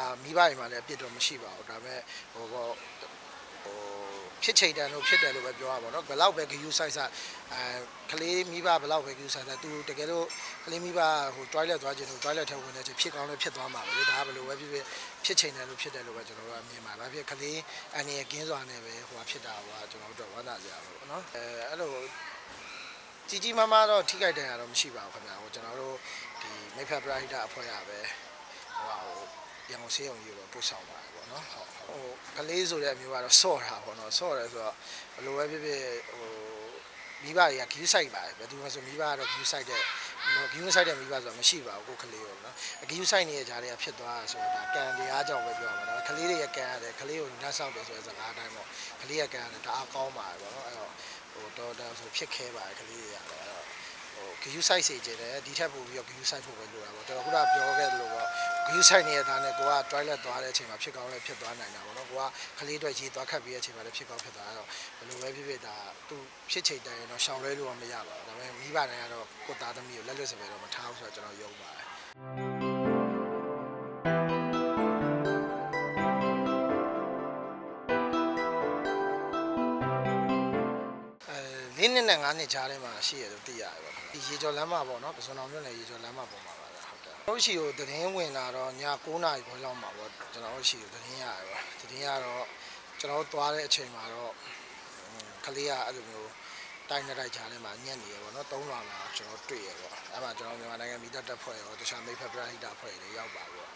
အာမိဘတွေမှာလည်းအပြစ်တော့မရှိပါဘူးဒါပေမဲ့ဟိုဘောဟိုဖြစ်ချိန်တန်လို့ဖြစ်တယ်လို့ပဲပြောရပါတော့ဘယ်လောက်ပဲဂယူဆိုင်ဆိုင်အဲကလေးမိဘဘယ်လောက်ပဲဂယူဆိုင်ဆိုင်သူတကယ်လို့ကလေးမိဘဟို toilet သွားခြင်းလို့ toilet ထဲဝင်နေခြင်းဖြစ်ကောင်းလည်းဖြစ်သွားမှာပဲလေဒါကဘယ်လိုပဲဖြစ်ဖြစ်ဖြစ်ချိန်တယ်လို့ဖြစ်တယ်လို့ပဲကျွန်တော်တို့ကမြင်ပါဘာဖြစ်ကလေးအန်ရကင်းစွာနဲ့ပဲဟိုဟာဖြစ်တာဟိုဟာကျွန်တော်တို့ဝမ်းသာစရာပဲပေါ့နော်အဲအဲ့လိုကြီးကြီးမားမားတော့ထိခိုက်တယ်ရတော့မရှိပါဘူးခင်ဗျာဟိုကျွန်တော်တို့ဒီမိဖက်ပရာဟိတအဖွဲ့ရပဲဟိုဟာဟို ရန်ကုန်စေးအောင်ကြီးတော့ပို့ဆောင်ပါတယ်ပေါ့နော်ဟုတ်ဟိုကလေးဆိုတဲ့အမျိုးကတော့ဆော့တာပေါ့နော်ဆော့တယ်ဆိုတော့ဘယ်လိုပဲဖြစ်ဖြစ်ဟိုမိဘတွေကဂယူးဆိုင်ပါတယ်ဘယ်သူမှဆိုမိဘကတော့ဂယူးဆိုင်တဲ့ဂယူးဆိုင်တဲ့မိဘဆိုတာမရှိပါဘူးကိုယ်ကလေးရောနော်ဂယူးဆိုင်နေတဲ့ဂျားတွေကဖြစ်သွားတာဆိုတာဒါကံတရားကြောင့်ပဲပြောရမှာနော်ကလေးတွေရဲ့ကံရတယ်ကလေးကိုနှက်ဆောက်တယ်ဆိုတဲ့စကားအတိုင်းပေါ့ကလေးရဲ့ကံရတယ်ဒါအကောင်းပါတယ်ပေါ့နော်အဲ့တော့ဟိုတော်တော်ဆိုဖြစ်ခဲပါတယ်ကလေးတွေရတယ်အဲ့တော့ ဟိုဂယူးဆိုင်စေခြင်းတယ်ဒီထက်ပိုပြီးတော့ဂယူးဆိုင်ဖို့ပဲလိုတာပေါ့ကျွန်တော်ခုနပြောခဲ့သလိုပေါ့ဂယူးဆိုင်နေတဲ့သားနဲ့ကိုက toilet သွားတဲ့အချိန်မှာဖြစ်ကောင်းလည်းဖြစ်သွားနိုင်တာပေါ့နော်ကိုကခလေးအတွက်ကြီးသွားခတ်ပြီးတဲ့အချိန်မှာလည်းဖြစ်ကောင်းဖြစ်သွားတော့ဘယ်လိုပဲဖြစ်ဖြစ်ဒါသူဖြစ်ချိန်တိုင်းတော့ရှောင်လဲလို့တော့မရပါဘူးဒါပေမဲ့မိဘတိုင်းကတော့ကိုသားသမီးကိုလက်လွတ်စပယ်တော့မထားဘူးဆိုတော့ကျွန်တော်ယုံပါတယ်အဲလေးနှစ်နဲ့ငါးနှစ်ကြားထဲမှာရှိရလို့သိရတယ်ပေါ့ဒီ ရေကျော်လမ်းမပေါ့နော်ပစွန်တော်မြို့နယ်ရေကျော်လမ်းမပေါ်မှာပါပဲဟုတ်တယ်တို့ရှိကိုသတင်းဝင်လာတော့ည9နာရီခွဲလောက်မှာပေါ့ကျွန်တော်တို့ရှိကိုသတင်းရတယ်ပေါ့သတင်းရတော့ကျွန်တော်တို့သွားတဲ့အချိန်မှာတော့ကလေးကအဲ့လိုမျိုးတိုင်းနဲ့တိုက်ကြားထဲမှာညက်နေရပေါ့နော်သုံးလွာမှာကျွန်တော်တွေ့ရပေါ့အဲ့မှာကျွန်တော်မြန်မာနိုင်ငံမိသက်တပ်ဖွဲ့ရောတခြားမိဖက်ပရဟိတဖွဲ့တွေရောက်ပါပေါ့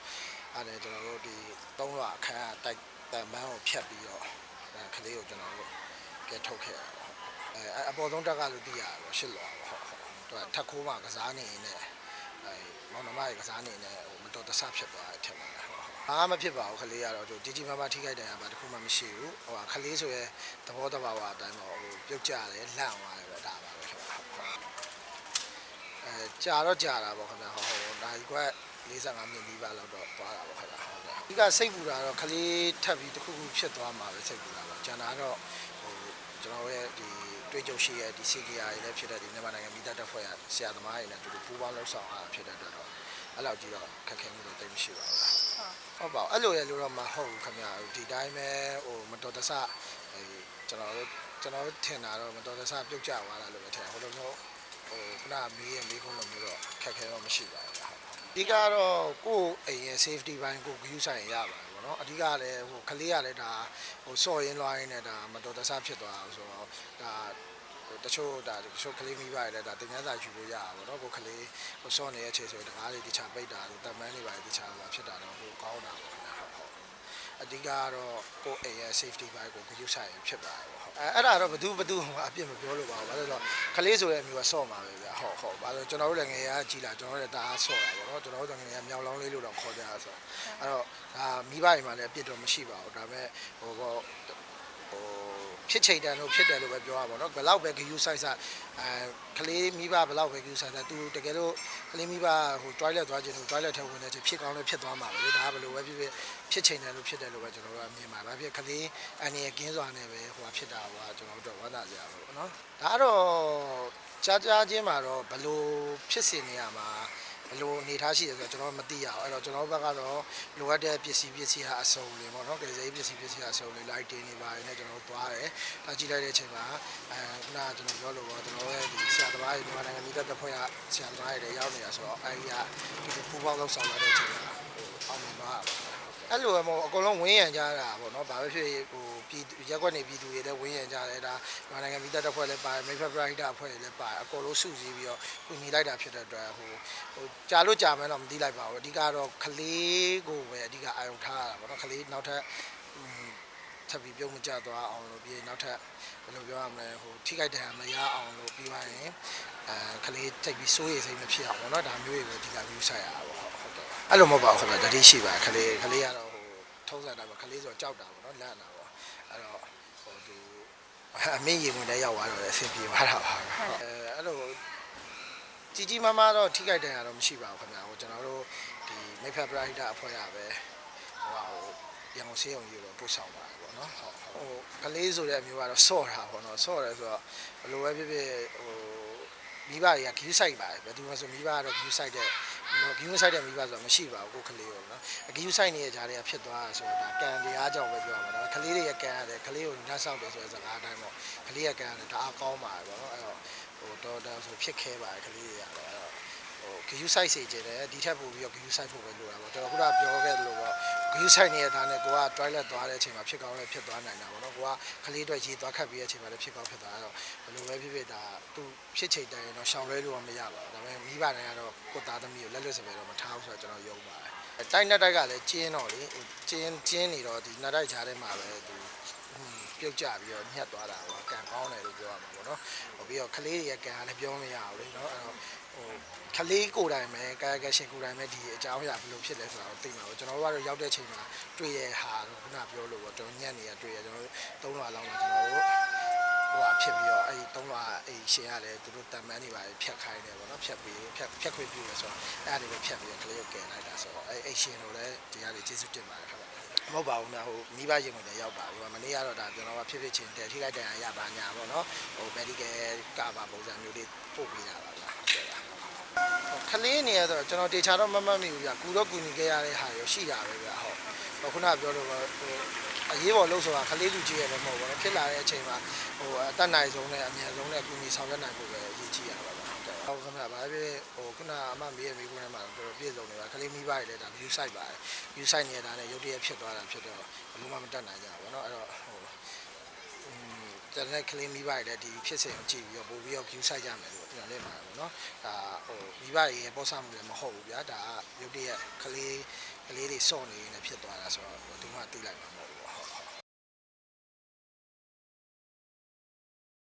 အဲ့ဒါကျွန်တော်တို့ဒီသုံးလွာအခန်းကတိုက်တန်ပန်းကိုဖြတ်ပြီးတော့အဲ့ကလေးကိုကျွန်တော်တို့ကဲထုတ်ခဲ့ရပေါ့အဲအပေါ်ဆုံးတက်ကလို့သိရတော့ရှစ်လောပါဟုတ်ဟုတ် သူကထက်ခိုးမှကစားနေနေအဲမောင်နှမရေကစားနေနေဟိုမတော်တဆဖြစ်သွားတယ်ထင်ပါတယ်ဟုတ်ဟုတ်ဘာမှမဖြစ်ပါဘူးခလေးကတော့သူကြီးကြီးမားမားထိခိုက်တယ်ရပါတခုမှမရှိဘူးဟိုခလေးဆိုရဲသဘောတဘာဝအတိုင်းပေါ့ဟိုပြုတ်ကြတယ်လန့်သွားတယ်ပဲဒါပါပဲဖြစ်ပါဟုတ်ဟုတ်အဲကြာတော့ကြာတာပေါ့ခင်ဗျာဟုတ်ဟုတ်ဒါကြီးက45မိနစ်နီးပါးလောက်တော့သွားတာပေါ့ခင်ဗျာဟုတ်ကဲ့ဒီကစိတ်ပူတာတော့ခလေးထပ်ပြီးတခုခုဖြစ်သွားမှာပဲစိတ်ပူတာပေါ့ကျန်တာတော့ဟိုကျွန်တော်ရဲ့ဒီ တွေ့ကြုံရှိရဲ့ဒီ CKR တွေလည်းဖြစ်တဲ့ဒီမြန်မာနိုင်ငံမိသားတပ်ဖွဲ့ရဆရာသမားတွေနဲ့တူတူပူးပေါင်းလှုပ်ဆောင်အားဖြစ်တဲ့အတွက်တော့အဲ့လောက်ကြီးတော့ခက်ခဲမှုတော့တိတ်မရှိပါဘူးလားဟုတ်ပါဘူးအဲ့လိုရလို့တော့မဟုတ်ဘူးခင်ဗျာဒီတိုင်းပဲဟိုမတော်တဆအဲကျွန်တော်တို့ကျွန်တော်တို့ထင်တာတော့မတော်တဆပြုတ်ကျသွားတာလို့ပဲထင်ဟိုလိုမျိုးဟိုခုနမေးရင်မေးခွန်းလိုမျိုးတော့ခက်ခဲတော့မရှိပါဘူးဟုတ်ဒီကတော့ကိုယ့်အိမ်ရဲ့ safety ဘိုင်းကို view ဆိုင်ရပါတယ်ပေါ့ နော်အဓိကလည်းဟိုကလေးကလည်းဒါဟိုစော့ရင်းလွှားရင်းနဲ့ဒါမတော်တဆဖြစ်သွားအောင်ဆိုတော့ဒါဟိုတချို့ဒါတချို့ကလေးမိဘတွေလည်းဒါတင်ငန်းစာယူလို့ရတာပေါ့နော်ကိုယ်ကလေးဟိုစော့နေတဲ့အချိန်ဆိုရင်တကားလေးတခြားပိတ်တာလို့တမန်းလေးပါတခြားလာဖြစ်တာတော့ဟိုကောင်းတာပေါ့ခင်ဗျာဟုတ်ဟုတ် အဓိကကတော့ကိုယ့်အိမ်ရဲ့ safety ဘိုင်းကိုဂရုစိုက်ရင်ဖြစ်ပါတယ်ပေါ့ဟုတ်အဲအဲ့ဒါတော့ဘသူဘသူအပြစ်မပြောလို့ပါဘူးဘာလို့လဲဆိုတော့ကလေးဆိုတဲ့အမျိုးကစော့မှာပဲဗျဟုတ်ဟုတ်ဘာလို့ကျွန်တော်တို့လည်းငယ်ရကြီးလာကျွန်တော်တို့လည်းတအားစော့တာပေါ့နော်ကျွန်တော်တို့ငယ်ရမြောင်လောင်းလေးလို့တော့ခေါ်ကြတာဆိုအဲ့တော့ဒါမိဘတွေမှာလည်းအပြစ်တော့မရှိပါဘူးဒါပေမဲ့ဟိုပေါ့ဟို ဖြစ်ချိန်တန်လို့ဖြစ်တယ်လို့ပဲပြောရပါတော့ဘယ်လောက်ပဲဂယူးဆိုင်ဆိုင်အဲကလေးမိဘဘယ်လောက်ပဲဂယူးဆိုင်ဆိုင်သူတကယ်လို့ကလေးမိဘဟို toilet သွားခြင်းလို့ toilet ထဲဝင်နေခြင်းဖြစ်ကောင်းလည်းဖြစ်သွားမှာပဲလေဒါကဘယ်လိုပဲဖြစ်ဖြစ်ဖြစ်ချိန်တန်လို့ဖြစ်တယ်လို့ပဲကျွန်တော်တို့ကမြင်ပါဘာဖြစ်ကလေးအန်ရကင်းစွာနဲ့ပဲဟိုဖြစ်တာဟိုကျွန်တော်တို့ဝမ်းသာစရာပဲပေါ့နော်ဒါကတော့ကြားကြားချင်းမှာတော့ဘယ်လိုဖြစ်စီနေရမှာ ဘယ်လိုအနေထားရှိတယ်ဆိုတော့ကျွန်တော်မသိရအောင်အဲ့တော့ကျွန်တော်ဘက်ကတော့လိုအပ်တဲ့ပစ္စည်းပစ္စည်းဟာအစုံလေးပေါ့နော်ကယ်ဆယ်ရေးပစ္စည်းပစ္စည်းဟာအစုံလေး light တင်နေပါတယ်နဲ့ကျွန်တော်တို့သွားတယ်။ဒါကြည့်လိုက်တဲ့အချိန်မှာအဲခုနကကျွန်တော်ပြောလို့ပေါ့ကျွန်တော်ရဲ့ဒီဆရာသမားတွေမြန်မာနိုင်ငံမိသက်တပ်ဖွဲ့ကဆရာသမားတွေရောက်နေတာဆိုတော့အဲဒီကဒီလိုပူပေါင်းလောက်ဆောင်လာတဲ့အချိန်မှာဟိုအောင်မြင်သွားတာပါ။ အဲ့လိုပဲမို့အကုန်လုံးဝင်းရံကြတာပေါ့နော်။ဘာပဲဖြစ်ဖြစ်ဟိုပြည်ရက်ွက်နေပြည်သူတွေလည်းဝင်းရံကြတယ်ဒါမြန်မာနိုင်ငံမိသက်တပ်ဖွဲ့လည်းပါတယ်မိဖက်ပရိုက်တာအဖွဲ့တွေလည်းပါတယ်အကုန်လုံးစုစည်းပြီးတော့ကုညီလိုက်တာဖြစ်တဲ့အတွက်ဟိုဟိုကြာလို့ကြာမယ်တော့မသိလိုက်ပါဘူး။အဓိကတော့ကလေးကိုပဲအဓိကအာရုံထားရတာပေါ့နော်။ကလေးနောက်ထပ်ထပ်ပြီးပြုံးမကြသွားအောင်လို့ပြီးနောက်ထပ်ဘယ်လိုပြောရမလဲဟိုထိခိုက်ဒဏ်ရာမရအောင်လို့ပြီးသွားရင်အဲကလေးတိတ်ပြီးစိုးရိမ်စိတ်မဖြစ်အောင်ပေါ့နော်။ဒါမျိုးတွေကိုအဓိက view ဆိုင်ရတာပေါ့ဟုတ်ဟုတ်တယ်။အဲ့လိုမဟုတ်ပါဘူးခင်ဗျ။တတိရှိပါကလေးကလေးကတော့ဟို ထုံးစံတာပေါ့ကလေးဆိုကြောက်တာပေါ့နော်လန့်တာပေါ့အဲ့တော့ဟိုသူအမင်းရေဝင်လည်းရောက်သွားတော့လည်းအဆင်ပြေသွားတာပါပဲအဲအဲ့လိုကြီးကြီးမားမားတော့ထိခိုက်တယ်ရတော့မရှိပါဘူးခင်ဗျဟိုကျွန်တော်တို့ဒီမိဖက်ပရာဟိတအဖွဲ့ရပဲဟိုဟာဟိုရန်ကုန်စေးအောင်ကြီးတော့ပို့ဆောင်ပါတယ်ပေါ့နော်ဟုတ်ဟိုကလေးဆိုတဲ့အမျိုးကတော့စော့တာပေါ့နော်စော့တယ်ဆိုတော့ဘယ်လိုပဲဖြစ်ဖြစ်ဟို မိဘတွေကဂယူးဆိုင်ပါတယ်ဘယ်သူမှဆိုမိဘကတော့ဂယူးဆိုင်တဲ့နော်ဂီယူဆိုင်တဲ့မိဘဆိုတာမရှိပါဘူးကိုယ်ကလေးကိုနော်အဂီယူဆိုင်နေတဲ့ဂျားတွေကဖြစ်သွားတာဆိုတာဒါကံတရားကြောင့်ပဲပြောရမှာဒါကလေးတွေရဲ့ကံရတယ်ကလေးကိုလက်ဆောက်တယ်ဆိုတဲ့စကားအတိုင်းပေါ့ကလေးရဲ့ကံရတယ်ဒါအားကောင်းပါတယ်ပေါ့နော်အဲ့တော့ဟိုတော်တော်ဆိုဖြစ်ခဲပါတယ်ကလေးတွေရတယ်အဲ့တော့ ဟိုဂယူဆိုင်စေချင်တယ်ဒီထက်ပိုပြီးတော့ဂယူဆိုင်ဖို့ပဲလိုတာပေါ့ကျွန်တော်ခုနပြောခဲ့သလိုပေါ့ဂယူဆိုင်နေတဲ့သားနဲ့ကိုက toilet သွားတဲ့အချိန်မှာဖြစ်ကောင်းလည်းဖြစ်သွားနိုင်တာပေါ့နော်ကိုကကလေးအတွက်ရေသွားခတ်ပြီးတဲ့အချိန်မှာလည်းဖြစ်ကောင်းဖြစ်သွားတော့ဘယ်လိုပဲဖြစ်ဖြစ်ဒါသူဖြစ်ချိန်တိုင်းတော့ရှောင်လွဲလို့မရပါဘူးဒါပေမဲ့မိဘတိုင်းကတော့ကိုသားသမီးကိုလက်လွတ်စပယ်တော့မထားဘူးဆိုတော့ကျွန်တော်ယုံပါတယ်တိုက်နဲ့တိုက်ကလည်းကျင်းတော့လေဟိုကျင်းကျင်းနေတော့ဒီနှစ်တိုက်ကြားထဲမှာပဲသူပြုတ်ကြပြီးတော့ညှက်သွားတာပေါ့ကံကောင်းတယ်လို့ပြောရမှာပေါ့နော်ဟိုပြီးတော့ကလေးတွေရဲ့ကံကလည်းပြောမရဘူးလေနော်အဲ့တော့ ဟိုကလေးကိုယ်တိုင်ပဲကာယကရှင်ကိုယ်တိုင်ပဲဒီအကြောင်းအရာဘယ်လိုဖြစ်လဲဆိုတာကိုသိမှာပေါ့ကျွန်တော်တို့ကတော့ရောက်တဲ့ချိန်မှာတွေ့ရဟာတော့ခုနပြောလို့ပေါ့ကျွန်တော်ညံ့နေရတွေ့ရကျွန်တော်တို့သုံးလလောက်မှာကျွန်တော်တို့ဟိုဟာဖြစ်ပြီးတော့အဲ့ဒီသုံးလအဲ့ရှင်ကလည်းသူတို့တန်မန်းနေပါဖြတ်ခိုင်းတယ်ပေါ့နော်ဖြတ်ပြီးဖြတ်ဖြတ်ခွင့်ပြုတယ်ဆိုတော့အဲ့ဒါတွေပဲဖြတ်ပြီးတော့ကလေးကိုကယ်လိုက်တာဆိုတော့အဲ့အဲ့ရှင်တို့လည်းတရားတွေကျေးဇူးတင်ပါတယ်ခင်ဗျမဟုတ်ပါဘူးနော်ဟိုမိဘရင်ဝင်လည်းရောက်ပါဘူးမနေ့ကတော့ဒါကျွန်တော်ကဖြစ်ဖြစ်ချင်းတယ်ထိခိုက်တယ်ရပါညာပေါ့နော်ဟို medical ကပါပုံစံမျိုးလေးပို့ပေးတာပါဗျာဟုတ်ကဲ့ပါ ခလေးနေရတော့ကျွန်တော်တေချာတော့မမှတ်မိဘူးဗျာကူတော့ကူညီခဲ့ရတဲ့ဟာရောရှိတာပဲဗျာဟုတ်ဟိုခုနပြောလို့ဟိုအရေးပေါ်လို့ဆိုတာခလေးလူကြီးရတယ်မဟုတ်ဘူးနော်ဖြစ်လာတဲ့အချိန်မှာဟိုအတက်နိုင်ဆုံးနဲ့အမြန်ဆုံးနဲ့ကူညီဆောင်ရွက်နိုင်ဖို့ပဲအရေးကြီးရပါဗျာဟုတ်ကဲ့ဟုတ်ကဲ့ဗျာဘာဖြစ်ဟိုခုနအမမေးရမေးခွန်းထဲမှာတော်တော်ပြည့်စုံနေပါခလေးမိဘတွေလည်းဒါ view site ပါတယ် view site နေတာနဲ့ရုပ်တရက်ဖြစ်သွားတာဖြစ်တော့ဘယ်လိုမှမတက်နိုင်ကြဘူးเนาะအဲ့တော့ဟိုอื တနက်ကလေးမိဘတွေလည်းဒီဖြစ်စဉ်ကိုကြည့်ပြီးတော့ပို့ပြီးတော့ view ဆိုင်ကြမယ်လို့ပြောနေမှာပေါ့နော်ဒါဟိုမိဘတွေရဲ့ပေါ်ဆမှုလည်းမဟုတ်ဘူးဗျာဒါကရုပ်တရက်ကလေးကလေးတွေစော့နေနေဖြစ်သွားတာဆိုတော့ဒီမှာတွေးလိုက်မှာမဟုတ်ဘူး